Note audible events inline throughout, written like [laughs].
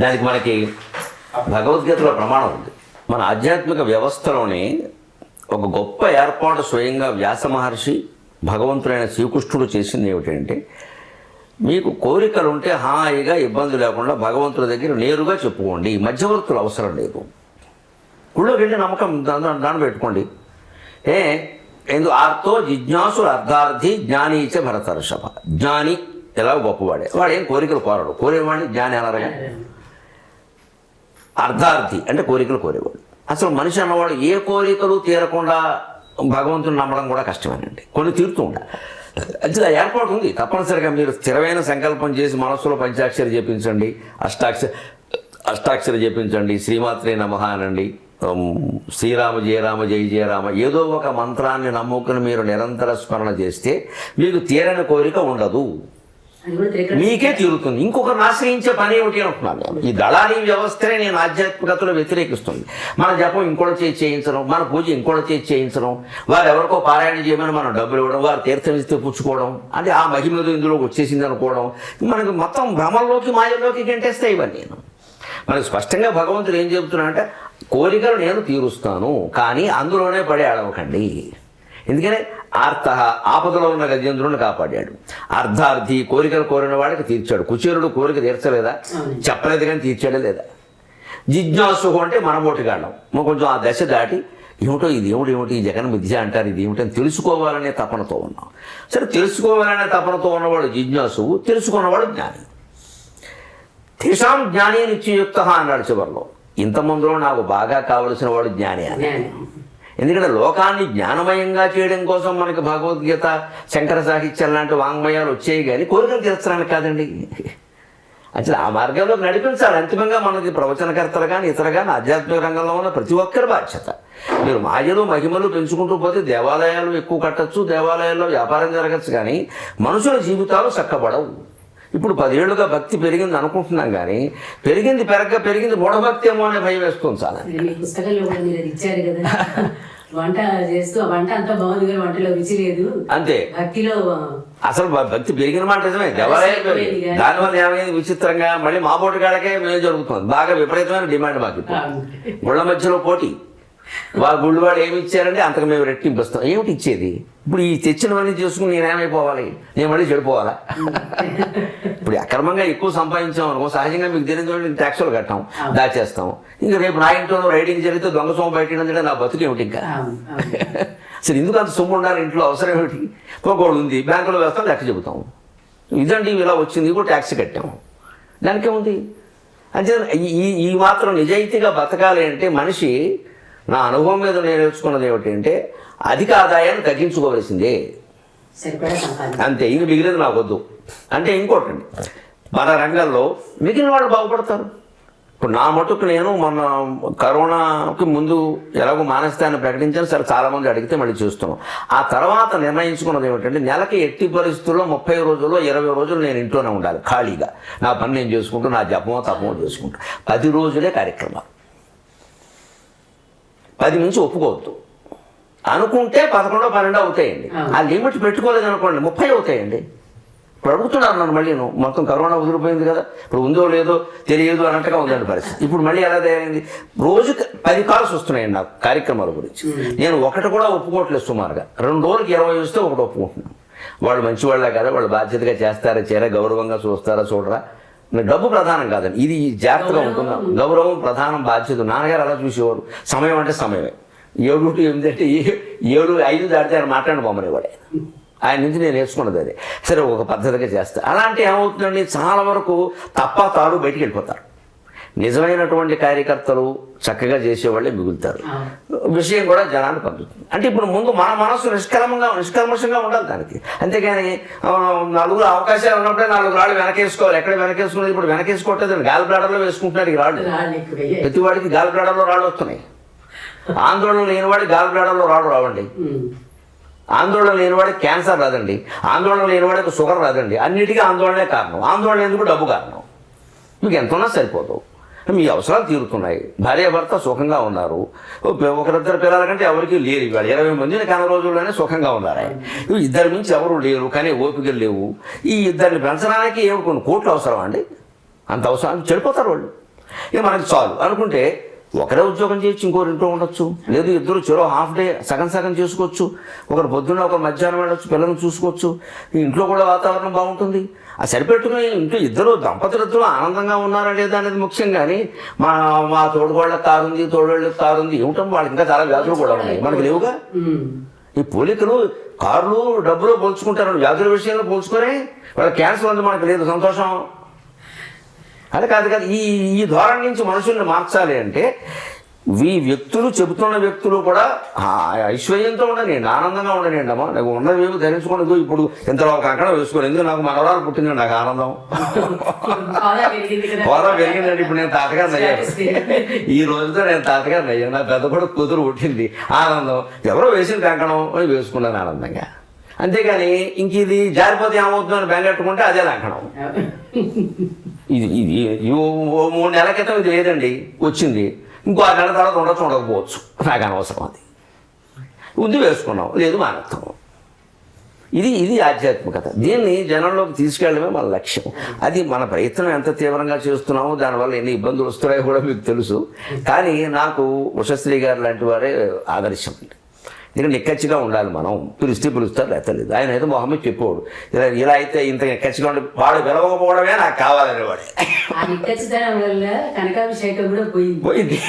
దానికి మనకి భగవద్గీతలో ప్రమాణం ఉంది. మన ఆధ్యాత్మిక వ్యవస్థలోనే ఒక గొప్ప ఏర్పాటు స్వయంగా వ్యాస మహర్షి భగవంతుడైన శ్రీకృష్ణుడు చేసింది ఏమిటంటే మీకు కోరికలు ఉంటే హాయిగా ఇబ్బంది లేకుండా భగవంతుడి దగ్గర నేరుగా చెప్పుకోండి. మధ్యవర్తులు అవసరం లేదు. గుళ్ళోకి వెళ్ళి నమ్మకం దాని దాన్ని పెట్టుకోండి. ఏ ఎందు ఆర్తో జిజ్ఞాసు అర్ధార్థి ఇచ్చే భరతర్షభ. జ్ఞాని ఎలా గొప్పవాడే. వాడు ఏం కోరికలు కోరడు. కోరేవాడిని జ్ఞాని అనరగా? అర్ధార్థి అంటే కోరికలు కోరేవాడు. అసలు మనిషి అన్నవాడు ఏ కోరికలు తీరకుండా భగవంతుని నమ్మడం కూడా కష్టమేనండి. కొన్ని తీరుతూ ఉండాలి అది ఏర్పాటు ఉంది. తప్పనిసరిగా మీరు స్థిరమైన సంకల్పం చేసి మనస్సులో పంచాక్షరి చేపించండి. అష్టాక్షర అష్టాక్షరి చేపించండి. శ్రీమాత్రే నమః అనండి. శ్రీరామ జయరామ జయ జయరామ ఏదో ఒక మంత్రాన్ని నమ్ముకుని మీరు నిరంతర స్మరణ చేస్తే మీకు తీరని కోరిక ఉండదు. మీకే తీరుతుంది ఇంకొకరిని ఆశ్రయించే పని ఏమిటి అంటున్నాను నేను. ఈ దళారీ వ్యవస్థనే నేను ఆధ్యాత్మికతలో వ్యతిరేకిస్తుంది. మన జపం ఇంకోటి చేసి చేయించడం మన పూజ ఇంకోటి చేసి చేయించడం వారు ఎవరికో పారాయణ చేయమని మనం డబ్బులు ఇవ్వడం వారు తీర్థం ఇస్తే పుచ్చుకోవడం అంటే ఆ మహిమతో ఇందులోకి వచ్చేసింది అనుకోవడం మనకి మొత్తం భ్రమంలోకి మాయలోకి గంటేస్తాయి ఇవన్నీ నేను. మనకు స్పష్టంగా భగవంతుడు ఏం చెబుతున్నా అంటే కోరికలు నేను తీరుస్తాను కానీ అందులోనే పడి అడవకండి ఎందుకని ఆర్త ఆపదలో ఉన్న గజేంద్రుని కాపాడాడు. అర్ధార్థి కోరికలు కోరిన వాడికి తీర్చాడు. కుచేరుడు కోరిక తీర్చలేదా. చెప్పలేదు కానీ తీర్చాడే లేదా? జిజ్ఞాసు అంటే మనబోటిగాళ్ళం మనం కొంచెం ఆ దశ దాటి ఏమిటో ఇది ఏమిటి ఏమిటి ఈ జగన్ మిథ్య అంటారు ఇది ఏమిటని తెలుసుకోవాలనే తపనతో ఉన్నాం. సరే తెలుసుకోవాలనే తపనతో ఉన్నవాడు జిజ్ఞాసువు తెలుసుకున్నవాడు జ్ఞాని. తేషాం జ్ఞాని నిత్యయుక్త అన్నాడు చివరిలో. ఇంతమందిలో నాకు బాగా కావలసిన వాడు జ్ఞాని అని ఎందుకంటే లోకాన్ని జ్ఞానమయంగా చేయడం కోసం మనకి భగవద్గీత శంకర సాహిత్యం లాంటి వాంగ్మయాలు వచ్చాయి కానీ కోరికలు తీర్చడానికి కాదండి. అసలు ఆ మార్గంలోకి నడిపించాలి. అంతిమంగా మనకి ప్రవచనకర్తలు కానీ ఇతర కానీ ఆధ్యాత్మిక రంగంలో ఉన్న ప్రతి ఒక్కరి బాధ్యత. మీరు మాయలు మహిమలు పెంచుకుంటూ పోతే దేవాలయాలు ఎక్కువ కట్టచ్చు దేవాలయాల్లో వ్యాపారం జరగచ్చు కానీ మనుషుల జీవితాలు చక్కబడవు. ఇప్పుడు పదేళ్ళుగా భక్తి పెరిగింది అనుకుంటున్నాం కానీ పెరిగింది పెరగ పెరిగింది మూఢభక్తి ఏమో అనే భయం వేస్తుంది చాలా. [laughs] వంట చేస్తూ ఆ వంట అంతా బాగుంది కానీ వంటలో రుచి లేదు. అంతే. భక్తిలో అసలు భక్తి పెరిగిన మాట నిజమే. దానివల్ల ఏమైంది? విచిత్రంగా మళ్ళీ మా పోటీగాళ్ళకే మేలు జరుగుతుంది. బాగా విపరీతమైన డిమాండ్ మాకు గుళ్ళ మధ్యలో పోటీ. వాళ్ళ గుళ్ళు వాడు ఏమి ఇచ్చారంటే అంతకు మేము రెట్టింపిస్తాం ఏమిటి ఇచ్చేది? ఇప్పుడు ఈ తెచ్చినవన్నీ చేసుకుని నేనేమైపోవాలి నేను మళ్ళీ చెడిపోవాలా? ఇప్పుడు అక్రమంగా ఎక్కువ సంపాదించాం అనుకో సహజంగా మీకు తెలియదు ట్యాక్సులు కట్టాం దాచేస్తాం. ఇంకా రేపు నా ఇంట్లో రైడింగ్ జరిగితే దొంగ సొమ్ము బయట నా బతుకు ఏమిటి ఇంకా. అసలు ఎందుకు అంత సొమ్ము ఉండాలి? ఇంట్లో అవసరం ఏమిటి? ఇంకొకటి ఉంది బ్యాంకులో వేస్తాం లెక్క చెబుతాం. ఇదండి ఇలా వచ్చింది కూడా ట్యాక్స్ కట్టాము దానికేముంది? అంటే ఈ ఈ మాత్రం నిజాయితీగా బతకాలి అంటే మనిషి నా అనుభవం మీద నేను నేర్చుకున్నది ఏమిటి అంటే అధిక ఆదాయాన్ని తగ్గించుకోవలసిందే అంతే ఇంక మిగిలింది నాకు వద్దు అంటే ఇంకోటండి మన రంగంలో మిగిలిన వాళ్ళు బాగుపడతారు. ఇప్పుడు నా మటుకు నేను మొన్న కరోనాకి ముందు ఎలాగో మానేస్తాన్ని ప్రకటించాను సరే చాలామంది అడిగితే మళ్ళీ చూస్తున్నాం. ఆ తర్వాత నిర్ణయించుకున్నది ఏమిటంటే నెలకి ఎట్టి పరిస్థితుల్లో ముప్పై రోజుల్లో ఇరవై రోజులు నేను ఇంట్లోనే ఉండాలి ఖాళీగా. నా పని నేను చేసుకుంటూ నా జపమో తపమో చేసుకుంటూ. పది రోజులే కార్యక్రమాలు. పది నుంచి ఒప్పుకోవద్దు. అనుకుంటే పదకొండో పన్నెండో అవుతాయండి. ఆ. లిమిట్ పెట్టుకోలేదు అనుకోండి ముప్పై అవుతాయండి. ఇప్పుడు అడుగుతున్నాను నన్ను మళ్ళీ నువ్వు. మొత్తం కరోనా వదిలిపోయింది కదా. ఇప్పుడు ఉందో లేదో తెలియదు అన్నట్టుగా ఉందండి పరిస్థితి. ఇప్పుడు మళ్ళీ ఎలా తయారైంది? రోజుకి పది కాల్స్ వస్తున్నాయండి నాకు కార్యక్రమాల గురించి. నేను ఒకటి కూడా ఒప్పుకోవట్లేదు సుమారుగా. రెండు రోజులకి ఇరవై వస్తే ఒకటి ఒప్పుకుంటున్నాను. వాళ్ళు మంచి వాళ్ళే కదా వాళ్ళు బాధ్యతగా చేస్తారా చేరా గౌరవంగా చూస్తారా చూడరా? డబ్బు ప్రధానం కాదండి ఇది జాగ్రత్తగా ఉంటుందా గౌరవం ప్రధానం బాధ్యత. నాన్నగారు అలా చూసేవారు. సమయం అంటే సమయమే. ఏడు టు ఎనిమిది అంటే ఏడు ఐదు దాటితే ఆయన మాట్లాడిన బొమ్మనేవాడే ఆయన నుంచి నేను నేర్చుకున్నది అదే. సరే ఒక పద్ధతిగా చేస్తా. అలాంటి ఏమవుతుందండి? చాలా వరకు తప్ప తాడు బయటికి వెళ్ళిపోతారు. నిజమైనటువంటి కార్యకర్తలు చక్కగా చేసేవాళ్ళే మిగులుతారు. విషయం కూడా జనాన్ని పంపుతుంది. అంటే ఇప్పుడు ముందు మన మనసు నిష్కలమంగా నిష్కల్మషంగా ఉండాలి దానికి. అంతేగాని నలుగురు అవకాశాలు ఉన్నప్పుడే నాలుగు రాళ్ళు వెనకేసుకోవాలి. ఎక్కడ వెనకేసుకునేది? ఇప్పుడు వెనకేసుకోవట్లేదు గాలి బ్లాడర్లో వేసుకుంటున్నారు ఈ రాళ్ళు. ప్రతి వాడికి గాలి బ్లాడర్లో రాళ్ళు వస్తున్నాయి. ఆందోళన లేని వాడికి గాలి బ్లాడర్లో రాళ్ళు రావండి. ఆందోళన లేనివాడికి క్యాన్సర్ రాదండి. ఆందోళన లేనివాడికి షుగర్ రాదండి. అన్నిటికీ ఆందోళనే కారణం. ఆందోళన ఎందుకు? డబ్బు కారణం. మీకు ఎంత ఉన్నా సరిపోదు. మీ అవసరాలు తీరుతున్నాయి. భార్యాభర్త సుఖంగా ఉన్నారు. ఒకరిద్దరు పిల్లల కంటే ఎవరికి లేరు ఇవాళ. ఇరవై మందిని కన రోజుల్లోనే సుఖంగా ఉన్నారు. ఇవి ఇద్దరి మించి ఎవరు లేరు కానీ ఓపికలు లేవు. ఈ ఇద్దరిని పెంచడానికి ఏమి కొన్ని కోట్లు అవసరం అండి. అంత అవసరం చెడిపోతారు వాళ్ళు. ఇక మనకి చాలు. అనుకుంటే ఒకరే ఉద్యోగం చేయొచ్చు ఇంకోరు ఇంట్లో ఉండొచ్చు. లేదు ఇద్దరు చెరో హాఫ్ డే సగం సగం చేసుకోవచ్చు. ఒకరు పొద్దున్న ఒకరు మధ్యాహ్నం వెళ్ళొచ్చు పిల్లల్ని చూసుకోవచ్చు. ఇంట్లో కూడా వాతావరణం బాగుంటుంది. ఆ సరిపెట్టుకుని ఇంట్లో ఇద్దరు దంపతులు ఇద్దరు ఆనందంగా ఉన్నారా లేదా అనేది ముఖ్యం కానీ మా మా తోడుగోళ్ళకి కారుంది తోడోళ్ళకి కారుంది ఏమిటం వాళ్ళకి ఇంకా చాలా వ్యాధులు కూడా ఉన్నాయి. మనకి లేవుగా. ఈ పోలికలు కార్లు డబ్బులు పోల్చుకుంటారు. వ్యాధుల విషయంలో పోల్చుకొని వాళ్ళ క్యాన్సర్ ఉంది మనకు లేదు. సంతోషం? అది కాదు కాదు. ఈ ఈ ధోరణి నుంచి మనుషుల్ని మార్చాలి అంటే ఈ వ్యక్తులు చెబుతున్న వ్యక్తులు కూడా ఆ ఐశ్వర్యంతో ఉండనండి ఆనందంగా ఉండనండి అమ్మా నాకు ధరించుకొని ఇదిగో ఇప్పుడు ఇంతలో ఒక అక్కడ వేసుకోను ఎందుకు నాకు మనవరాలు పుట్టింది నాకు ఆనందం. హోదా పెరిగిందండి ఇప్పుడు నేను తాతగారిని అయ్యాను. ఈ రోజుతో నేను తాతగారిని అయ్యాను. నా పెద్ద కూడా కూతురు పుట్టింది. ఆనందం. ఎవరో వేసిన కంకణం అని వేసుకున్నాను ఆనందంగా. అంతేగాని ఇంక ఇది జారిపోతే ఏమవుతుందని బెంగెట్టుకుంటే అదే లంకణం ఇది ఇది ఓ మూడు నెలల క్రితం ఇది లేదండి. వచ్చింది. ఇంకో ఆరు నెలల తర్వాత ఉండొచ్చు ఉండకపోవచ్చు. నాకు అనవసరం అది. ఉంది వేసుకున్నాం లేదు మానేస్తాం ఇది ఇది ఆధ్యాత్మికత. దీన్ని జనంలోకి తీసుకెళ్ళడమే మన లక్ష్యం. అది మన ప్రయత్నం ఎంత తీవ్రంగా చేస్తున్నామో దానివల్ల ఎన్ని ఇబ్బందులు వస్తున్నాయో కూడా మీకు తెలుసు. కానీ నాకు ఉషశ్రీ గారు లాంటి వారే ఆదర్శం. అండి ఎందుకంటే నిక్కచ్చిగా ఉండాలి మనం. పిలిస్తే పిలుస్తారు లేదు ఆయన ఏదో మొహమ్మద్ చెప్పేవాడు. ఇలా ఇలా అయితే ఇంత నిక్కచ్చిగా ఉండి వాడు పిలవకపోవడమే నాకు కనకాభిషేకం కూడా పోయింది. పోయింది.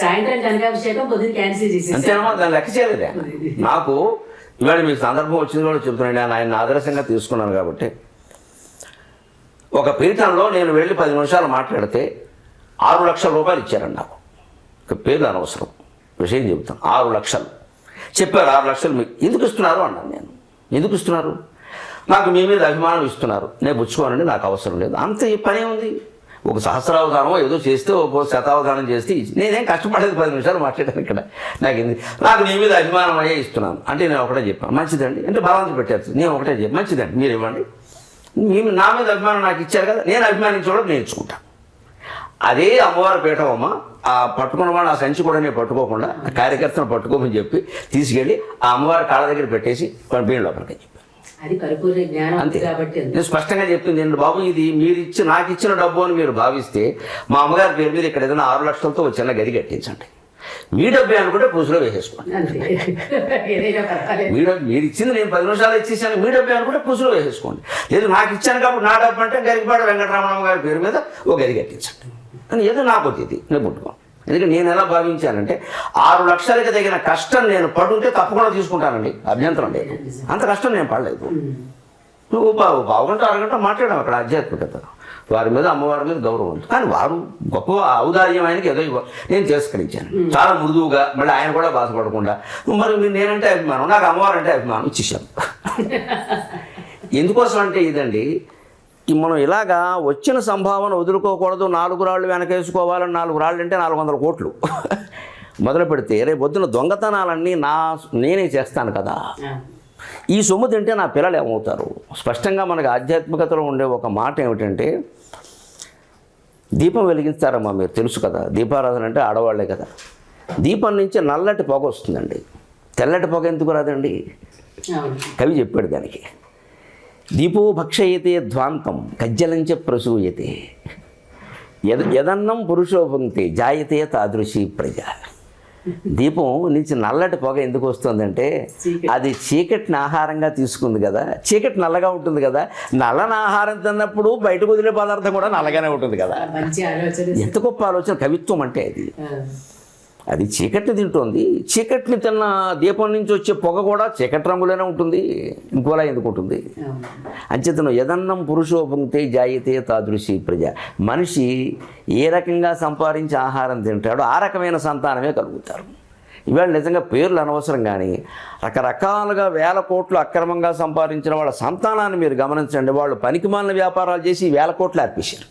సాయంత్రం కనకాభిషేకం పొద్దున క్యాన్సిల్ చేసేసి అంతేనమ్మా దాన్ని లెక్క చేయలేదే. నాకు ఇవాళ మీకు సందర్భం వచ్చింది కూడా చెప్తున్నాను. నేను ఆయన ఆదర్శంగా తీసుకున్నాను కాబట్టి. ఒక పీఠంలో నేను వెళ్ళి పది నిమిషాలు మాట్లాడితే ఆరు లక్షల రూపాయలు ఇచ్చారండి నాకు. పేర్లు అనవసరం. విషయం చెబుతాను ఆరు లక్షలు. చెప్పారు ఆరు లక్షలు మీకు. ఎందుకు ఇస్తున్నారు? అన్నాను నేను. ఎందుకు ఇస్తున్నారు? నాకు మీ మీద అభిమానం ఇస్తున్నారు. నేను పుచ్చుకోనండి నాకు అవసరం లేదు. అంత ఈ పనే ఉంది. ఒక సహస్రావధానం ఏదో చేస్తే ఒక శతావధానం చేస్తే నేనేం కష్టపడేది పది నిమిషాలు మాట్లాడాను ఇక్కడ. నాకు ఇది నాకు నీ మీద అభిమానం అయ్యే ఇస్తున్నాను. అంటే నేను ఒకటే చెప్పాను. మంచిదండి. అంటే బలవంత పెట్టారు నేను ఒకటే చెప్పాను. మంచిదండి. మీరు ఇవ్వండి. మీ నా మీద అభిమానం నాకు ఇచ్చారు కదా. నేను అభిమానించడం నేర్చుకుంటాను. అదే అమ్మవారి పీఠం అమ్మ. ఆ పట్టుకున్న వాడు ఆ సంచి కూడా నేను పట్టుకోకుండా కార్యకర్తను పట్టుకోమని చెప్పి తీసుకెళ్ళి ఆ అమ్మవారి కాళ్ళ దగ్గర పెట్టేసి పంపిణీ లోపలికి చెప్పి అంతే. నేను స్పష్టంగా చెప్పింది ఏంటి బాబు ఇది మీరు ఇచ్చి నాకు ఇచ్చిన డబ్బు అని మీరు భావిస్తే మా అమ్మగారి పేరు మీద ఇక్కడ ఏదైనా ఆరు లక్షలతో ఒక చిన్న గది కట్టించండి. మీ డబ్బే అనుకుంటే పులుసులో వేసేసుకోండి. మీ డబ్బు మీరు ఇచ్చింది నేను పది నిమిషాలు ఇచ్చేసాను మీ డబ్బే అనుకుంటే పులుసులో వేసేసుకోండి. లేదు నాకు ఇచ్చాను కాబట్టి నా డబ్బు అంటే గరికపాడ వెంకటరమణమ్మ గారి పేరు మీద ఒక గది కట్టించండి. అని ఏదో నాకు ఇది నేను పుట్టుకోను ఎందుకంటే నేను ఎలా భావించానంటే ఆరు లక్షలకి తగిన కష్టం నేను పడుంటే తప్పకుండా తీసుకుంటానండి. అభ్యంతరం లేదు. అంత కష్టం నేను పడలేదు. నువ్వు పావు పావుగంట అరగంట మాట్లాడాం అక్కడ ఆధ్యాత్మికత వారి మీద అమ్మవారి మీద గౌరవం ఉంది. కానీ వారు గొప్ప ఔదార్యం ఆయనకి ఏదో ఇవ్వ నేను తిరస్కరించాను. చాలా మృదువుగా మళ్ళీ ఆయన కూడా బాధపడకుండా మరి మీరు నేనంటే అభిమానం నాకు అమ్మవారు అంటే అభిమానం ఇచ్చేసాను [laughs] ఎందుకోసం అంటే ఇదండి మనం ఇలాగా వచ్చిన సంభావన వదులుకోకూడదు నాలుగు రాళ్ళు వెనకేసుకోవాలని నాలుగు రాళ్ళు అంటే నాలుగు వందల కోట్లు. మొదలు పెడితే రేపు పొద్దున దొంగతనాలన్నీ నా నేనే చేస్తాను కదా. ఈ సొమ్ము తింటే నా పిల్లలు ఏమవుతారు? స్పష్టంగా మనకి ఆధ్యాత్మికతలో ఉండే ఒక మాట ఏమిటంటే దీపం వెలిగిస్తారమ్మా మీరు తెలుసు కదా. దీపారాధన అంటే ఆడవాళ్ళే కదా. దీపం నుంచి నల్లటి పొగ వస్తుందండి. తెల్లటి పొగ ఎందుకు రాదండి? కవి చెప్పాడు దానికి. దీపో భక్షయతే ధ్వాంతం కజ్జలంచ ప్రసూయతే. యద యదన్నం పురుషోభంక్తి జాయతే తాదృశీ ప్రజ. దీపం నుంచి నల్లటి పొగ ఎందుకు వస్తుందంటే. అది చీకటిని ఆహారంగా తీసుకుంది కదా. చీకటి నల్లగా ఉంటుంది కదా. నల్లని ఆహారం తిన్నప్పుడు బయటకు వదిలే పదార్థం కూడా నల్లగానే ఉంటుంది కదా. ఎంత గొప్ప ఆలోచన కవిత్వం అంటే అది. అది చీకటిని తింటోంది. చీకటిని తిన్న దీపం నుంచి వచ్చే పొగ కూడా చీకటి రంగులోనే ఉంటుంది. ఇంకోలా ఎందుకు ఉంటుంది. అంచేతను యదన్నం పురుషోపంతే జాయితే తాదృశి ప్రజ. మనిషి ఏ రకంగా సంపాదించి ఆహారం తింటాడో ఆ రకమైన సంతానమే కలుగుతారు. ఇవాళ నిజంగా పేర్లు అనవసరం కానీ రకరకాలుగా వేల కోట్లు అక్రమంగా సంపాదించిన వాళ్ళ సంతానాన్ని మీరు గమనించండి. వాళ్ళు పనికిమాలిన వ్యాపారాలు చేసి వేల కోట్లు అర్పించారు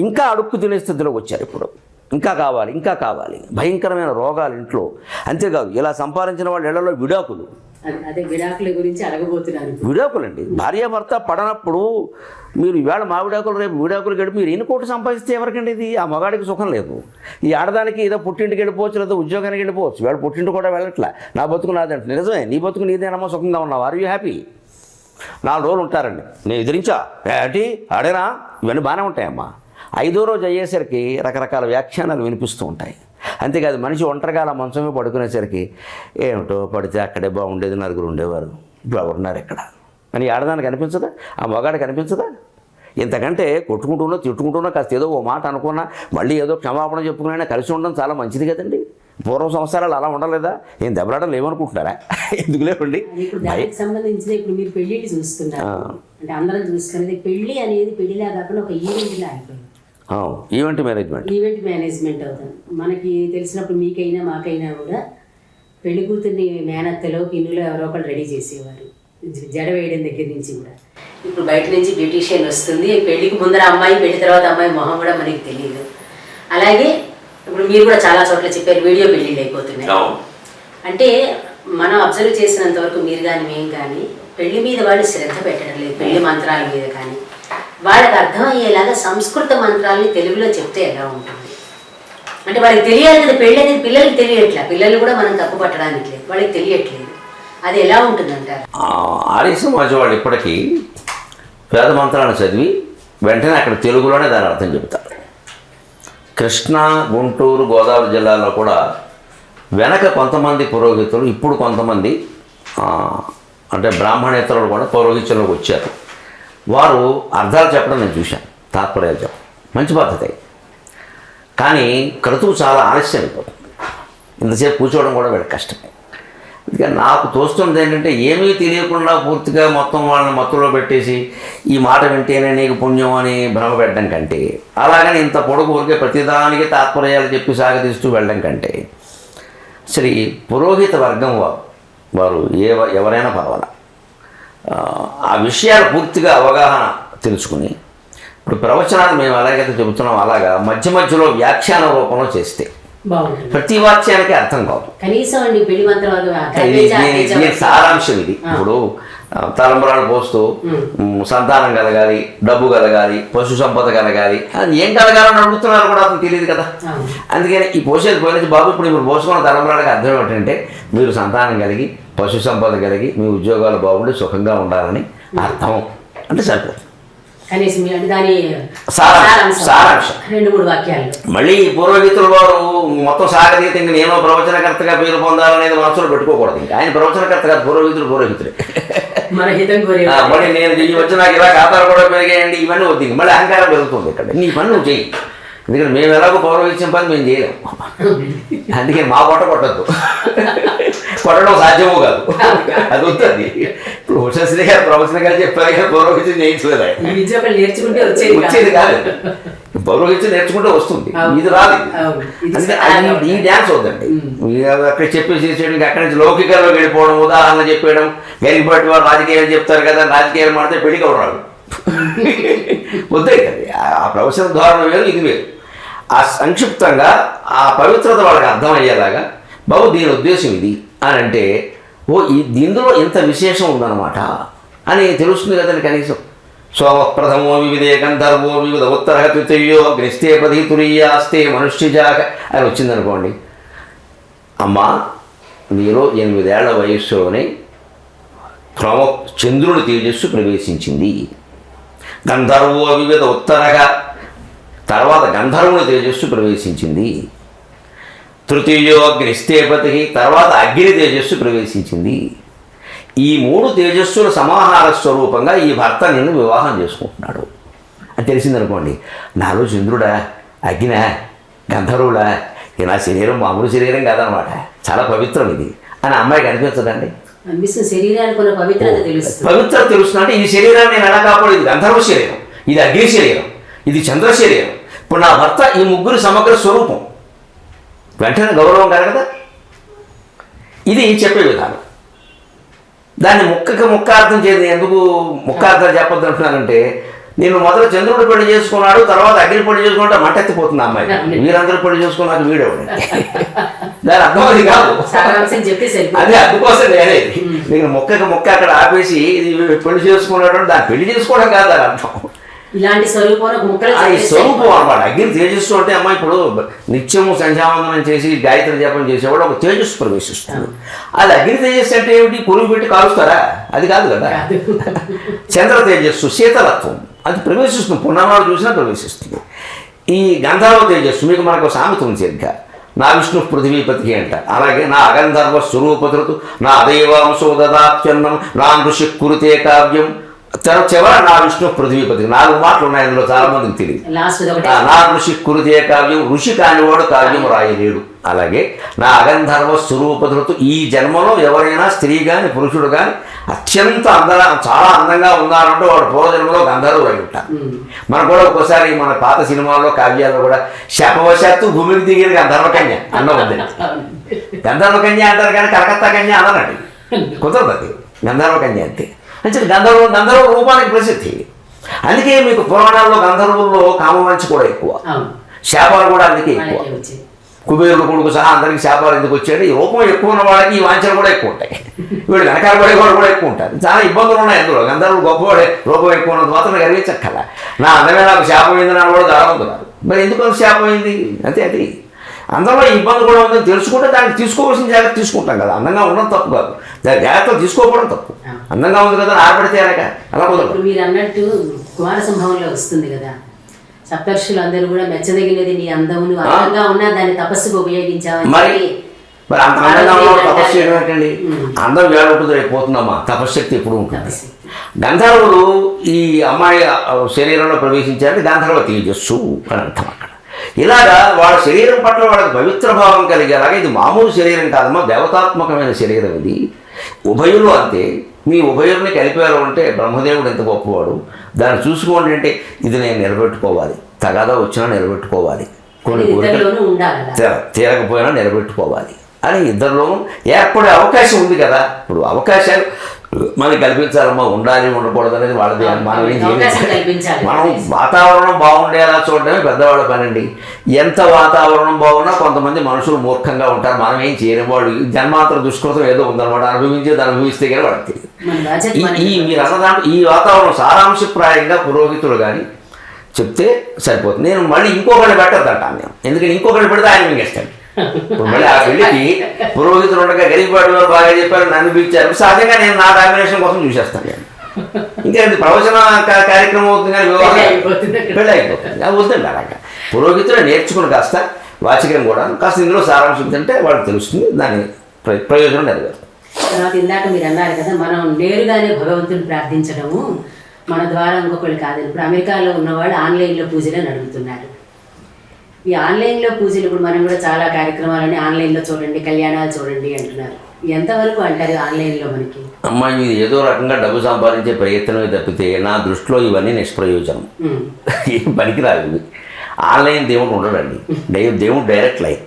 ఇంకా అడుక్కు తినే స్థితిలోకి వచ్చారు ఇప్పుడు. ఇంకా కావాలి ఇంకా కావాలి. భయంకరమైన రోగాలు ఇంట్లో. అంతేకాదు ఇలా సంపాదించిన వాళ్ళ ఇళ్ళలో విడాకులు. అదే- విడాకుల గురించి అడగబోతున్నాను విడాకులండి. భార్యాభర్త పడనప్పుడు మీరు ఈవేళ మా విడాకులు రేపు విడాకులు గడిపి మీరు ఎన్ని కోట్లు సంపాదిస్తే ఎవరికండి ఇది? ఆ మగాడికి సుఖం లేదు. ఈ ఆడదానికి ఏదో పుట్టింటికి వెళ్ళిపోవచ్చు లేదా ఉద్యోగానికి వెళ్ళిపోవచ్చు. వేళ పుట్టింటి కూడా వెళ్ళట్లా. నా బతుకు నాదంటే నిజమే నీ బతుకు నీదేనమ్మా సుఖంగా ఉన్నావు? ఆర్ యూ హ్యాపీ నాలుగు రోజులు ఉంటారండి. నేను ఎదిరించా? ఏంటి? ఆడేనా? ఇవన్నీ బాగానే ఉంటాయమ్మా. ఐదో రోజు అయ్యేసరికి రకరకాల వ్యాఖ్యానాలు వినిపిస్తూ ఉంటాయి. అంతేకాదు మనిషి ఒంటరిగా అలా మంచమే పడుకునేసరికి ఏమిటో పడితే అక్కడే బాగుండేది నలుగురు ఉండేవారు. ఇప్పుడు ఎవరున్నారు ఇక్కడ? అని ఆడదానికి అనిపించదా? ఆ మగాడికి అనిపించదా? ఇంతకంటే కొట్టుకుంటూనో తిట్టుకుంటూనో కాస్త ఏదో ఓ మాట అనుకున్నా మళ్ళీ ఏదో క్షమాపణ చెప్పుకున్నా కలిసి ఉండడం చాలా మంచిది కదండి. పూర్వ సంవత్సరాలు అలా ఉండలేదా? ఏం దెబ్బలాటం లేవనుకుంటున్నారా? [laughs] ఎందుకు లేవండి? అది ఇప్పుడు దానికి సంబంధించిన ఇప్పుడు మీరు పెళ్ళిళ్ళు చూస్తున్నారు. అంటే అందరం చూస్తున్నది పెళ్ళి అనేది పెళ్ళిలా కాకుండా ఒక ఈవెంట్ అయిపోయింది. ఈవెంట్ మేనేజ్మెంట్ ఈవెంట్ మేనేజ్మెంట్ అవుతుంది మనకి తెలిసినప్పుడు మీకైనా మాకైనా కూడా పెళ్ళి కూతుర్ని మేనత్తలో పిన్నులో ఎవరో ఒకళ్ళు రెడీ చేసేవారు. జడ వేయడం దగ్గర నుంచి కూడా. ఇప్పుడు బయట నుంచి బ్యూటీషియన్ వస్తుంది. పెళ్ళికి ముందర అమ్మాయి పెళ్ళి తర్వాత అమ్మాయి మొహం కూడా మనకి తెలియదు. అలాగే ఇప్పుడు మీరు కూడా చాలా చోట్ల చెప్పారు వీడియో పెళ్ళిళ్ళు అయిపోతున్నాయి. అంటే మనం అబ్జర్వ్ చేసినంత వరకు మీరు కానీ మేము కానీ పెళ్ళి మీద వాళ్ళు శ్రద్ధ పెట్టడం లేదు. పెళ్ళి మంత్రాల మీద కానీ. వాళ్ళకి అర్థమయ్యేలాగా సంస్కృత మంత్రాలని తెలుగులో చెప్తే ఎలా ఉంటుంది? అంటే వాళ్ళకి తెలియాలి కదా పెళ్ళి అనేది పిల్లలకి తెలియట్లే. పిల్లలు కూడా మనం తప్పు పట్టడానికి లేదు. వాళ్ళకి తెలియట్లేదు. అది ఎలా ఉంటుందంటారు? ఆర్య సమాజం వాళ్ళు ఇప్పటికీ వేద మంత్రాలను చదివి వెంటనే అక్కడ తెలుగులోనే దాని అర్థం చెబుతారు. కృష్ణా గుంటూరు గోదావరి జిల్లాలో కూడా వెనక కొంతమంది పురోహితులు ఇప్పుడు కొంతమంది అంటే బ్రాహ్మణేతరులు కూడా పౌరోహిత్యంలోకి వచ్చారు. వారు అర్థాలు చెప్పడం నేను చూశాను తాత్పర్యాలు చెప్పడం. మంచి పద్ధతి కానీ క్రతువు చాలా ఆలస్యం అయిపోతుంది. ఇంతసేపు కూర్చోవడం కూడా వీళ్ళకి కష్టమే. అందుకని నాకు తోస్తున్నది ఏంటంటే ఏమీ తెలియకుండా పూర్తిగా మొత్తం వాళ్ళని మత్తులో పెట్టేసి ఈ మాట వింటేనే నీకు పుణ్యం అని భ్రమ పెట్టడం కంటే అలాగని ఇంత పొడుగు ఊరికే ప్రతిదానికి తాత్పర్యాలు చెప్పి సాగతీస్తూ వెళ్ళడం కంటే సరే పురోహిత వర్గం వారు వారు ఏ ఎవరైనా పర్వాలా? ఆ, విషయాలు పూర్తిగా అవగాహన తెలుసుకుని ఇప్పుడు ప్రవచనాలు మేము ఎలాగైతే చెబుతున్నాం అలాగా మధ్య మధ్యలో వ్యాఖ్యాన రూపంలో చేస్తే ప్రతి వాక్యానికి అర్థం కాదు. కనీసం దీని సారాంశం ఇది. ఇప్పుడు తలంబరాలు పోస్తూ సంతానం కలగాలి డబ్బు కలగాలి పశు సంపద కలగాలి అది ఏం కలగాలని అడుగుతున్నారు కూడా అతను తెలియదు కదా. అందుకని ఈ పోసేది పోయినది బాబు ఇప్పుడు ఇప్పుడు పోసుకున్న తలంబరాలకు అర్థం ఏంటంటే మీరు సంతానం కలిగి పశు సంపద కలిగి మీ ఉద్యోగాలు బాగుండి సుఖంగా ఉండాలని అర్థం. అంటే సరిపోతుంది. రెండు మూడు వాక్యాలు. మళ్ళీ ఈ పురోహితులు వారు మొత్తం సాగతీత ఇంక నేను ప్రవచనకర్తగా పేరు పొందాలనేది మనసులో పెట్టుకోకూడదు ఇంకా. ఆయన ప్రవచనకర్త కాదు పురోహితుడు పురోహితుడే మన హితం కోరే ఆ, మళ్ళీ నేను ఈ వచ్చి నాకు ఇలా ఖాతాలు కూడా పెరిగాయండి ఇవన్నీ వద్దు మళ్ళీ అహంకారం పెరుగుతుంది ఇక్కడ. నీ పని నువ్వు చెయ్యి. ఎందుకంటే మేము ఎలాగో పౌరవిత్యం పని మేము చేయలేము అందుకే మా పొట్ట కొట్టద్దు. కొట్టడం సాధ్యమూ కాదు. అది వద్దు ఇప్పుడు ఉషశ్రీ గారు ప్రొఫెసర్ గారు చెప్పారు కానీ ఒకళ్ళు నేర్చుకుంటే వచ్చేది కాదు. పౌరోహిత్యం నేర్చుకుంటే వస్తుంది. ఇది రాదు. ఈ డ్యాన్స్ వద్దండి. అక్కడ చెప్పేసి చేసేయడం ఇంకా అక్కడి నుంచి లౌకికంలో వెళ్ళిపోవడం ఉదాహరణ చెప్పేయడం గరికపాటి వారు రాజకీయాలు చెప్తారు కదా రాజకీయాలు మాడితే పెళ్ళికి రాడు వద్దే కదా ఆ ప్రొఫెషనల్ ధోరణ వేరు ఇది వేరు. ఆ సంక్షిప్తంగా ఆ పవిత్రత వాళ్ళకి అర్థమయ్యేలాగా బాబు దీని ఉద్దేశం ఇది. అని అంటే ఓ ఈ ఇందులో ఇంత విశేషం ఉందన్నమాట. అని తెలుస్తుంది కదండి కనీసం. సోమప్రథమో వివిధే గంధర్వో వివిధ ఉత్తర తృతీయో గ్రస్తే పది మనుష్యజాక అని వచ్చిందనుకోండి. అమ్మా నీలో ఎనిమిదేళ్ళ వయస్సులోనే క్రమ చంద్రుడి తేజస్సు ప్రవేశించింది. గంధర్వో వివిధ ఉత్తరగా తర్వాత గంధర్వుని తేజస్సు ప్రవేశించింది. తృతీయో అగ్నిస్తేపతికి తర్వాత అగ్ని తేజస్సు ప్రవేశించింది. ఈ మూడు తేజస్సుల సమాహార స్వరూపంగా ఈ భర్త నిన్ను వివాహం చేసుకుంటున్నాడు. అని తెలిసిందనుకోండి నాలో చంద్రుడా అగ్నా గంధర్వుడా నా శరీరం మామూలు శరీరం కాదనమాట చాలా పవిత్రం ఇది అని అమ్మాయికి అనిపించదండి. పవిత్రత తెలుస్తుంది. తెలుస్తుందంటే ఈ శరీరాన్ని నేను ఎలా గంధర్వ శరీరం ఇది అగ్ని శరీరం ఇది చంద్ర శరీరం. ఇప్పుడు నా భర్త ఈ ముగ్గురు సమగ్ర స్వరూపం. వెంటనే గౌరవం కాదు కదా? ఇది చెప్పే విధానం. దాన్ని ముక్కకి ముక్కార్థం చేయదు ఎందుకు ముక్కార్థం చెప్పొద్దు అంటున్నానంటే నేను మొదలు చంద్రుడు పెళ్ళి చేసుకున్నాడు తర్వాత అగ్ని పెళ్ళి చేసుకుంటే మంటెత్తిపోతుంది ఆ అమ్మాయి వీరందరూ పెళ్ళి చేసుకున్నాక వీడేవాడు దాని అర్థం అది కాదు. అదే అందుకోసం నేనే నేను మొక్కకి మొక్క అక్కడ ఆపేసి ఇది పెళ్ళి చేసుకున్నాడు దాన్ని పెళ్ళి చేసుకోవడం కాదు దాని అర్థం. ఇలాంటి స్వరూపం అనమాట అగ్ని తేజస్సు అంటే అమ్మ ఇప్పుడు నిత్యము సంధ్యావందనం చేసి గాయత్రి జపం చేసేవాడు ఒక తేజస్సు ప్రవేశిస్తుంది. అది అగ్ని తేజస్సు అంటే ఏమిటి? పురుగు పెట్టి కాలుస్తారా అది కాదు కదా. చంద్ర తేజస్సు శీతలత్వం అది ప్రవేశిస్తుంది. పున్నమాలు చూసినా ప్రవేశిస్తుంది. ఈ గంధర్వ తేజస్సు మీకు మనకు సామెత ఉంది సరిగ్గా. నా విష్ణు పృథివీపతికి అంట. అలాగే నా అగంధర్వ స్వరూపతృతు నా దైవాంశో దదాత్యన్నం నా ఋషి కురుతే కావ్యం. చివర నా విష్ణు పృథివీపతికి నాలుగు మాటలు ఉన్నాయి అందులో చాలా మందికి తెలియదు నా ఋషి కురుతే కావ్యం ఋషి కానివాడు కావ్యం రాయలేడు. అలాగే నా అగంధర్వ స్వరూపధృతు ఈ జన్మలో ఎవరైనా స్త్రీ కానీ పురుషుడు కానీ అత్యంత అంద చాలా అందంగా ఉన్నారంటే వాడు పూర్వజన్మలో గంధర్వులు అయి ఉంటారు మనం కూడా ఒక్కోసారి మన పాత సినిమాల్లో కావ్యాల్లో కూడా శాపవశాత్తు భూమికి దిగిన గంధర్వ కన్య అన్న ఉంది. [laughs] గంధర్వ కన్య అంటారు కానీ కలకత్తా కన్య అనరండి. [laughs] కుదరదు అది. గంధర్వ కన్య అంతే. అంటే గంధర్వ గంధర్వ రూపానికి ప్రసిద్ధి. అందుకే మీకు పురాణాల్లో గంధర్వుల్లో కామవంచి కూడా ఎక్కువ. శాపాలు కూడా అందుకే ఎక్కువ. కుబేరుడు కొడుకు సహా అందరికి శాపాలు ఎందుకు వచ్చాడు ఈ రూపం ఎక్కువ ఉన్న వాళ్ళకి ఈ వాంఛలు కూడా ఎక్కువ ఉంటాయి. [laughs] వీడు వెనకాల పడే వాళ్ళు కూడా ఎక్కువ ఉంటారు. చాలా ఇబ్బందులు ఉన్నాయి అందులో. గంధర్వుడు గొప్పవాడే రూపం ఎక్కువ ఉన్నది మాత్రం కలిగించక్కల నా అందమే నాకు శాపం నా కూడా దాడమంటున్నారు మరి ఎందుకు శాపం అయింది అంతే అది అందులో ఇబ్బంది కూడా ఉందని తెలుసుకుంటే దానికి తీసుకోవాల్సిన జాగ్రత్త తీసుకుంటాం కదా. అందంగా ఉండడం తప్పు కాదు. దాని జాగ్రత్తలు తీసుకోకపోవడం తప్పు. అందంగా ఉంది కదా ఆడపడితే అనక అలా కుదరదు? మీరు అన్నట్టు కుమార సంభవంలో వస్తుంది కదా. సప్తర్షులు అందరూ కూడా మెచ్చదగినది నీ అందమును అందంగా ఉన్నా దాన్ని తపస్సుకు ఉపయోగించావని మరి మరి అంత అందంగా ఉన్న తపస్సు చేయడం ఏంటండి అందం. వేళ ఉంటుంది రేపు పోతుందమ్మా తపశ్శక్తి ఎప్పుడు ఉంటుంది. గంధర్వులు ఈ అమ్మాయి శరీరంలో ప్రవేశించారని గంధర్వ తేజస్సు అని అర్థం అక్కడ. ఇలాగా వాళ్ళ శరీరం పట్ల వాళ్ళకి పవిత్ర భావం కలిగేలాగా ఇది మామూలు శరీరం కాదమ్మా దేవతాత్మకమైన శరీరం ఇది. ఉభయులు అంతే. మీ ఉభయుల్ని కలిపారు అంటే బ్రహ్మదేవుడు ఎంత గొప్పవాడు? దాన్ని చూసుకోండి అంటే ఇది నేను నిలబెట్టుకోవాలి. తగాదా వచ్చినా నిలబెట్టుకోవాలి. కొన్ని కోరికలు తీరకపోయినా నిలబెట్టుకోవాలి. అని ఇద్దరిలోనూ ఏర్పడే అవకాశం ఉంది కదా. ఇప్పుడు అవకాశాలు మనకి కల్పించాలమ్మా ఉండాలి ఉండకూడదు అనేది వాళ్ళది మనం ఏం కల్పించాలి. మనం వాతావరణం బాగుండేలా చూడడమే పెద్దవాళ్ళ పనండి. ఎంత వాతావరణం బాగున్నా కొంతమంది మనుషులు మూర్ఖంగా ఉంటారు. మనం ఏం చేయలేము వాళ్ళు జన్మాంతర దుష్కృతం ఏదో ఉందన్నమాట. అనుభవించేది అనుభవిస్తే కానీ వాళ్ళకి తెలియదు. ఈ మీరు అన్నదాంట్లో ఈ వాతావరణం సారాంశప్రాయంగా పురోహితులు కానీ చెప్తే సరిపోతుంది. నేను మళ్ళీ ఇంకొకటి పెట్టద్దంటాను నేను. ఎందుకంటే ఇంకొకటి పెడితే ఆయన మింగేస్తాను ఇప్పుడు మళ్ళీ ఆ పెళ్ళికి పురోహితులు ఉండగా వారు బాగా చెప్పారు నన్ను పిలిచారు. సహజంగా నేను నా డామినేషన్ కోసం చూసేస్తాను. ఇంకా ప్రవచన కార్యక్రమం అవుతుంది కానీ వివాహం పెళ్ళి అయిపోతుంది. వద్దండి అలాగా. పురోహితులు నేర్చుకుని కాస్త వాచికం కూడా కాస్త ఇందులో సారాంశం ఏంటంటే వాళ్ళకి తెలుస్తుంది దాని ప్ర- ప్రయోజనం నెరవేరుతుంది. తర్వాత ఇందాక మీరు అన్నారు కదా మనం నేరుగానే భగవంతుని ప్రార్థించడము మన ద్వారా ఇంకొకళ్ళు కాదు ఇప్పుడు అమెరికాలో ఉన్నవాళ్ళు ఆన్లైన్లో పూజలు అని అడుగుతున్నారు. ఈ ఆన్లైన్లో పూజలు ఇప్పుడు మనం కూడా చాలా కార్యక్రమాలని ఆన్లైన్లో చూడండి కళ్యాణాలు చూడండి అంటున్నారు. ఎంతవరకు అంటారు ఆన్లైన్లో మనకి? అమ్మాయి ఇది ఏదో రకంగా డబ్బు సంపాదించే ప్రయత్నమే తప్పితే నా దృష్టిలో ఇవన్నీ నిష్ప్రయోజనం. ఉమ్. ఏం పనికిరాదు ఆన్లైన్ దేవుడు ఉండడండి. దేవుడు డైరెక్ట్ లైన్.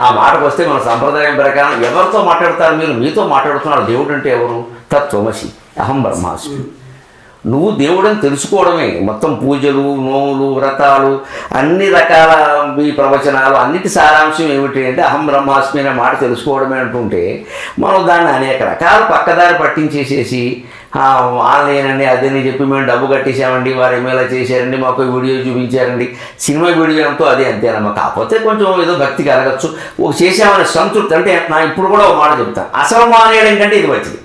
ఆ మాటకు వస్తే మన సంప్రదాయం ప్రకారం ఎవరితో మాట్లాడతారు మీరు? మీతో మాట్లాడుతున్నారు. దేవుడు అంటే ఎవరు? తత్వమసి అహం బ్రహ్మాస్మి. నువ్వు దేవుడని తెలుసుకోవడమే. మొత్తం పూజలు నోములు వ్రతాలు అన్ని రకాల ఈ ప్రవచనాలు అన్నిటి సారాంశం ఏమిటి అంటే అహం బ్రహ్మాస్మి అనే మాట తెలుసుకోవడమే అంటుంటే మనం దాన్ని అనేక రకాల పక్కదారి పట్టించేసేసి ఆన్లైన్ అండి అదని చెప్పి మేము డబ్బు కట్టేసామండి వారు ఏమైనా చేశారండి మాకు వీడియో చూపించారండి. సినిమా వీడియో ఎంతో అదే అంతేనమ్మా కాకపోతే కొంచెం ఏదో భక్తి కలగచ్చు. ఒక చేసామనే సంతృప్తి అంటే నా ఇప్పుడు కూడా ఒక మాట చెప్తాను అసలు మానేయడం కంటే ఇది మంచిది.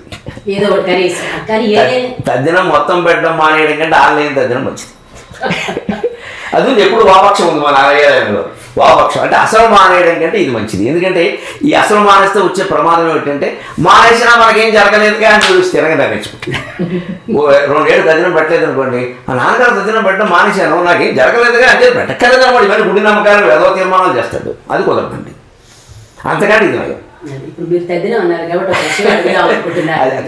తద్దినం మొత్తం పెట్టడం మానేయడం కంటే ఆన్లైన్ తద్దినం మంచిది. [laughs] అది ఎప్పుడు వాపక్షం ఉంది మన ఆలయాలయంలో వాపక్షం అంటే అసలు మానేయడం కంటే ఇది మంచిది. ఎందుకంటే ఈ అసలు మానేస్తే వచ్చే ప్రమాదం ఏమిటంటే మానేసినా మనకేం జరగలేదుగా అని మీరు స్థిరంగా ఓ రెండేళ్ళు తద్దినం పెట్టలేదు అనుకోండి ఆ నాన్నగారు తద్దినం పెట్టడం మానేశాను నాకేం జరగలేదుగా అంటే పెట్టక్కలేదు అనమాట ఇవన్నీ గుడి నమ్మకాలు ఏదో తీర్మానాలు చేస్తాడు. అది కుదరదండి. అంతకంటే ఇది నయం.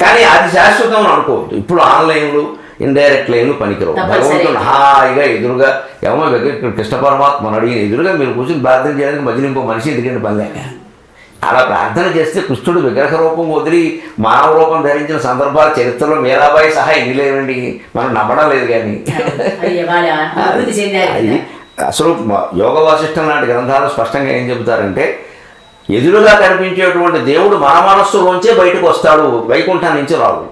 కానీ అది శాశ్వతం అని అనుకోవద్దు. ఇప్పుడు ఆన్లైన్లు ఇండైరెక్ట్ లైన్లు పనికిరావు. భగవంతుడు హాయిగా ఎదురుగా ఏమో ఇక్కడ కృష్ణ పరమాత్మ అడిగిన ఎదురుగా మీరు కూర్చొని ప్రార్థన చేయడానికి మధ్యలో ఇంకో మనిషి ఎందుకంటే పని లేక అలా ప్రార్థన చేస్తే కృష్ణుడు విగ్రహ రూపం వదిలి మానవ రూపం ధరించిన సందర్భాలు చరిత్రలో మీరాబాయి సహా ఎన్ని లేవండి? మనం నమ్మడం లేదు కానీ. అసలు యోగ వాసిష్టం లాంటి గ్రంథాలు స్పష్టంగా ఏం చెబుతారంటే ఎదురుగా కనిపించేటువంటి దేవుడు మన మనస్సులోంచే బయటకు వస్తాడు వైకుంఠం నుంచి రాడు.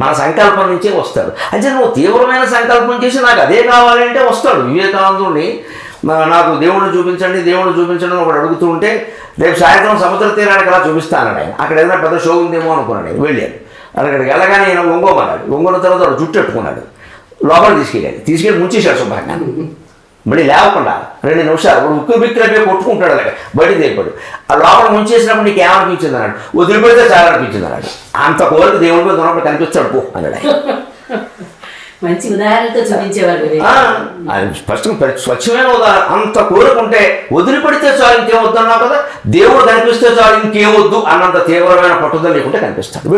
మన సంకల్పం నుంచే వస్తాడు. అంటే నువ్వు తీవ్రమైన సంకల్పం చేసి నాకు అదే కావాలంటే వస్తాడు. వివేకానందుని నాకు దేవుడిని చూపించండి దేవుడిని చూపించండి అని ఒకడు అడుగుతూ ఉంటే రేపు సాయంత్రం సముద్ర తీరానికి అలా చూపిస్తాను ఆయన. అక్కడ ఏదైనా పెద్ద షో ఉందేమో అనుకున్నాను నేను వెళ్ళాను అక్కడికి వెళ్ళగానే ఆయన ఒంగోమన్నాడు. ఒంగోన తర్వాత వాడు జుట్టు పెట్టుకున్నాడు. లోపల తీసుకెళ్ళాడు. తీసుకెళ్ళి ముంచేశాడు శుభ్రంగా మళ్ళీ లేవకుండా రెండు నిమిషాలు ఉక్కు బిక్కులపై కొట్టుకుంటాడు అలాగే. బయట దిగిపోడు ఆ లోపల ముంచేసినప్పుడు నీకు ఏమనిపించింది అన్నాడు? వదిలిపెడితే చాలా అనిపించింది అన్నాడు. అంత కోరిక దేవుడి మీద ఉన్నప్పుడు కనిపిస్తాడు పో అన్నాడు. మంచి ఉదాహరణతో ఆయన స్పష్టంగా స్వచ్ఛమైన ఉదాహరణ. అంత కోరుకుంటే వదిలిపెడితే చాలు ఇంకేమొద్దన్నావు కదా? దేవుడు కనిపిస్తే చాలు ఇంకేమొద్దు అన్నంత తీవ్రమైన పట్టుదల లేకుంటే కనిపిస్తాడు.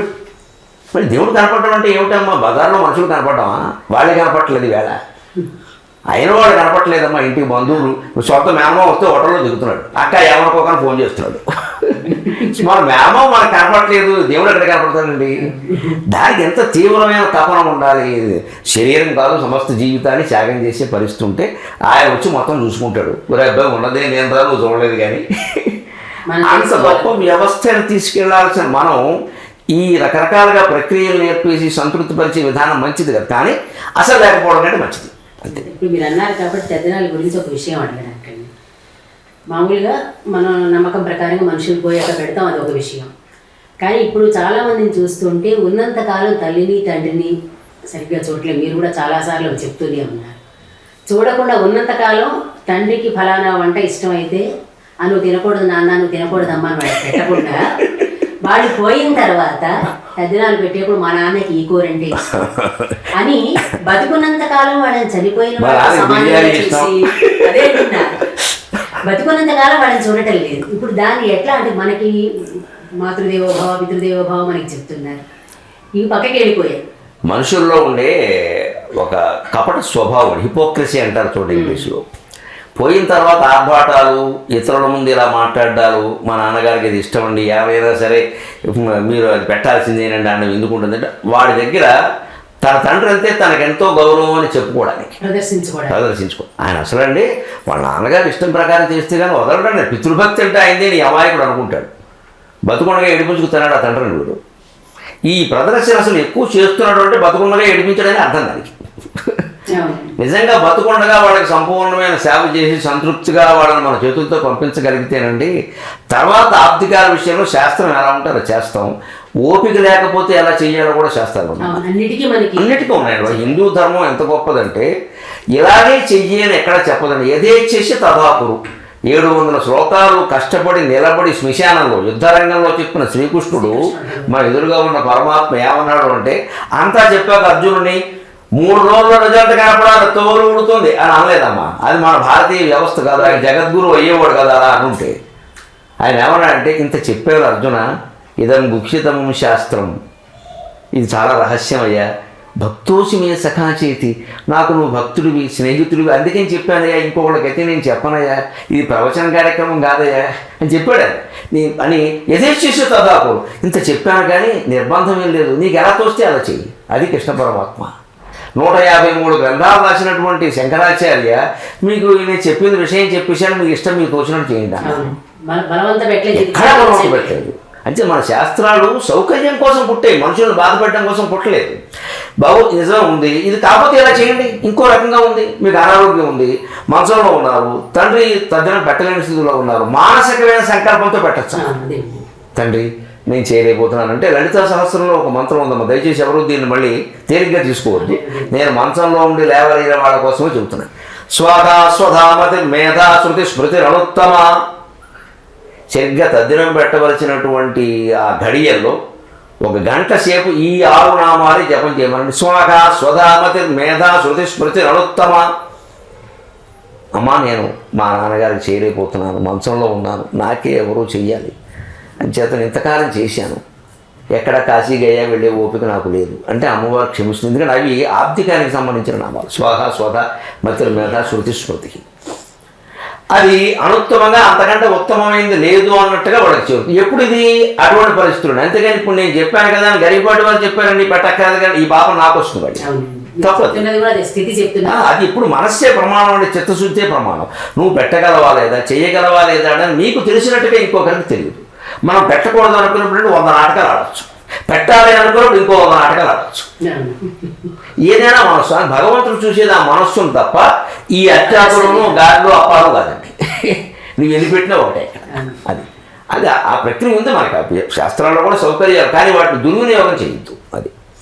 మరి దేవుడు కనపడడం అంటే ఏమిటమ్మా? బజార్లో మనుషులు కనపడమా వాళ్ళే కనపడట్లేదు వేళ. అయిన వాడు కనపడలేదమ్మా ఇంటికి బంధువులు. సొంత మేమో వస్తే హోటల్లో దిగుతున్నాడు. అక్క ఏమనుకోకని ఫోన్ చేస్తున్నాడు. మన మేమో మనకు కనపడలేదు దేవుడు ఎక్కడ కనపడతాడండి? దానికి ఎంత తీవ్రమైన తపన ఉండాలి? శరీరం కాదు సమస్త జీవితాన్ని త్యాగం చేసే పరిస్థితి ఉంటే ఆయన వచ్చి మొత్తం చూసుకుంటాడు. ఒరే అబ్బాయి ఉన్నదే నేను రా నువ్వు చూడలేదు కానీ. అంత. గొప్ప వ్యవస్థను తీసుకెళ్ళాల్సిన మనం ఈ రకరకాలుగా ప్రక్రియలు నేర్పేసి సంతృప్తిపరిచే విధానం మంచిది కదా. కానీ అసలు లేకపోవడం కంటే మంచిది. ఇప్పుడు మీరు అన్నారు కాబట్టి పెద్దనాళ్ళ గురించి ఒక విషయం అడగడానికండి. మామూలుగా మన నమ్మకం ప్రకారంగా మనుషులు పోయాక పెడతాం అది ఒక విషయం. కానీ ఇప్పుడు చాలామందిని చూస్తుంటే ఉన్నంతకాలం తల్లిని తండ్రిని సరిగ్గా చూడలేదు మీరు కూడా చాలాసార్లు చెప్తూనే ఉన్నారు. చూడకుండా ఉన్నంతకాలం తండ్రికి ఫలానా వంట ఇష్టమైతే ఆ నువ్వు తినకూడదు నాన్న నువ్వు తినకూడదు అమ్మ అని పెట్టకుండా వాళ్ళు పోయిన తర్వాత పెద్దనాలు పెట్టేప్పుడు మా నాన్నకి ఈ కూర అంటే ఇష్టం. అని బతుకున్నంత కాలం వాళ్ళని చనిపోయిన. అదే. బతుకున్నంత కాలం వాళ్ళని చూడటం లేదు. ఇప్పుడు దాన్ని ఎట్లా అంటే మనకి మాతృదేవోభావ పితృదేవోభావ మనకి చెప్తున్నారు. ఇవి పక్కకి వెళ్ళిపోయాయి మనుషుల్లో ఉండే ఒక కపట స్వభావం హిపోక్రసీ అంటారు చూడండి ఇంగ్లీష్లో. పోయిన తర్వాత ఆర్భాటాలు ఇతరుల ముందు ఇలా మాట్లాడాలు మా నాన్నగారికి ఇది ఇష్టం అండి ఏమైనా సరే మీరు అది పెట్టాల్సిందేనండి అన్న ఎందుకు ఉంటుందంటే వాడి దగ్గర తన తండ్రి అంతే తనకెంతో గౌరవం అని చెప్పుకోవడానికి. ప్రదర్శించుకో ఆయన అసలు అండి వాళ్ళ నాన్నగారు ఇష్టం ప్రకారం చేస్తే కానీ వదలడండి పితృభక్తి అంటే అయింది నీ అమాయకుడు అనుకుంటాడు. బతుకుండగా ఏడిపించుకుతున్నాడు ఆ తండ్రిని వీడు. ఈ ప్రదర్శన అసలు ఎక్కువ చేస్తున్నాడు అంటే బతుకుండగా ఏడిపించడని అర్థం దానికి. నిజంగా బతుకుండగా వాళ్ళకి సంపూర్ణమైన సేవ చేసి సంతృప్తిగా వాళ్ళని మన చేతులతో పంపించగలిగితేనండి తర్వాత ఆర్థికాల విషయంలో శాస్త్రం ఎలా ఉంటే అలా చేస్తాం. ఓపిక లేకపోతే ఎలా చేయాలో కూడా శాస్త్రాలు ఉన్నాయి. అన్నిటికీ మనకి అన్నిటికీ ఉన్నాయండి హిందూ ధర్మం ఎంత గొప్పదంటే ఇలాగే చెయ్యి అని ఎక్కడ చెప్పదండి. యథేచ్ఛసి తదాకురు ఏడు వందల శ్లోకాలు కష్టపడి నిలబడి శ్మశానంలో యుద్ధరంగంలో చెప్పిన శ్రీకృష్ణుడు మన ఎదురుగా ఉన్న పరమాత్మ ఏమన్నాడు అంటే అంతా చెప్పాక అర్జునుడిని మూడు రోజుల రిజల్ట్ కనపడాలి తోలు ఉడుతుంది అని అనలేదమ్మా. అది మన భారతీయ వ్యవస్థ కాదు ఆయన జగద్గురు అయ్యేవాడు కదా అలా అనుంటే ఆయన ఏమన్నా అంటే ఇంత చెప్పేవారు అర్జున ఇదం గుక్షితం శాస్త్రం. ఇది చాలా రహస్యం అయ్యా భక్తోసి మీ సఖా చేతి నాకు నువ్వు భక్తుడివి స్నేహితుడివి అందుకని చెప్పానయ్యా? ఇంకొకళ్ళకైతే నేను చెప్పనయ్యా. ఇది ప్రవచన కార్యక్రమం కాదయ్యా. అని చెప్పాడు నీ అని యథేచ్ఛిష్య తదాపు ఇంత చెప్పాను కానీ నిర్బంధం ఏం లేదు. నీకు ఎలా తోస్తే అలా చెయ్యి. అది కృష్ణ పరమాత్మ. నూట యాభై మూడు గ్రంథాలు రాసినటువంటి శంకరాచార్య మీకు నేను చెప్పిన విషయం చెప్పేశాను మీకు ఇష్టం మీకు తోచినట్టు చేయండి ఎక్కడ బలవంత పెట్టలేదు అంటే మన శాస్త్రాలు సౌకర్యం కోసం పుట్టాయి మనుషులను బాధపెట్టడం కోసం పుట్టలేదు. బాబు నిజం ఉంది. ఇది కాకపోతే ఇలా చేయండి? ఇంకో రకంగా ఉంది. మీకు అనారోగ్యం ఉంది. మంచంలో ఉన్నారు. తండ్రి తద్దినం పెట్టలేని స్థితిలో ఉన్నారు. మానసికమైన సంకల్పంతో పెట్టచ్చు. తండ్రి నేను చేయలేకపోతున్నాను అంటే లలితా సహస్రంలో ఒక మంత్రం ఉందమ్మా. దయచేసి ఎవరు దీన్ని మళ్ళీ తేలిగ్గా తీసుకోవద్దు. నేను మంచంలో ఉండి లేవలేని వాళ్ళ కోసమే చెబుతున్నాను స్వధా స్వధామతి మేధా శృతి స్మృతి రణుత్తమ సరిగ్గా తద్దినం పెట్టవలసినటువంటి ఆ ఘడియల్లో ఒక గంట సేపు ఈ ఆరు నామాలు జపం చేయమనండి. స్వాహ స్వధామతి మేధా శృతి స్మృతి రణుత్తమ అమ్మా నేను మా నాన్నగారికి చేయలేకపోతున్నాను. మంచంలో ఉన్నాను. నాకే ఎవరో చెయ్యాలి. అంచేత ఇంతకాలం చేశాను. ఎక్కడ కాశీ గయా వెళ్ళే ఓపిక నాకు లేదు. అంటే అమ్మవారు క్షమిస్తుంది. ఎందుకంటే అవి ఆర్థికానికి సంబంధించిన నామాలు. స్వాహ స్వధ మతిర మేధ శృతి స్మృతికి అది అనుత్తమంగా అంతకంటే ఉత్తమమైంది లేదు అన్నట్టుగా వాళ్ళకి చెబుతుంది. ఎప్పుడు ఇది? అటువంటి పరిస్థితులు అంతేగాని ఇప్పుడు నేను చెప్పాను కదా అని గరిపాటి వాళ్ళు చెప్పారండి పెట్టక్కర్లేదు కానీ ఈ పాపం నాకు వస్తుంది వాడి అది ఇప్పుడు మనస్సే ప్రమాణం అంటే చిత్తశుద్ధే ప్రమాణం. నువ్వు పెట్టగలవా లేదా చేయగలవా లేదా అని నీకు తెలిసినట్టుగా ఇంకొకరికి తెలియదు. మనం పెట్టకూడదు అనుకున్నప్పుడు వంద నాటకాలు ఆడచ్చు. పెట్టాలి అనుకున్నప్పుడు ఇంకో నాటకాలు ఆడచ్చు. ఏదైనా మనస్సు అని భగవంతుడు చూసేది ఆ మనస్సును తప్ప ఈ అత్యాకులను గాడిలో అప్పాలు కాదండి. నువ్వు ఎన్ని పెట్టినా ఒకటే. అది. అది ఆ ప్రక్రియ ఉంది మనకి. శాస్త్రాల్లో కూడా సౌకర్యాలు కానీ వాటిని దుర్వినియోగం చేయొద్దు. అది.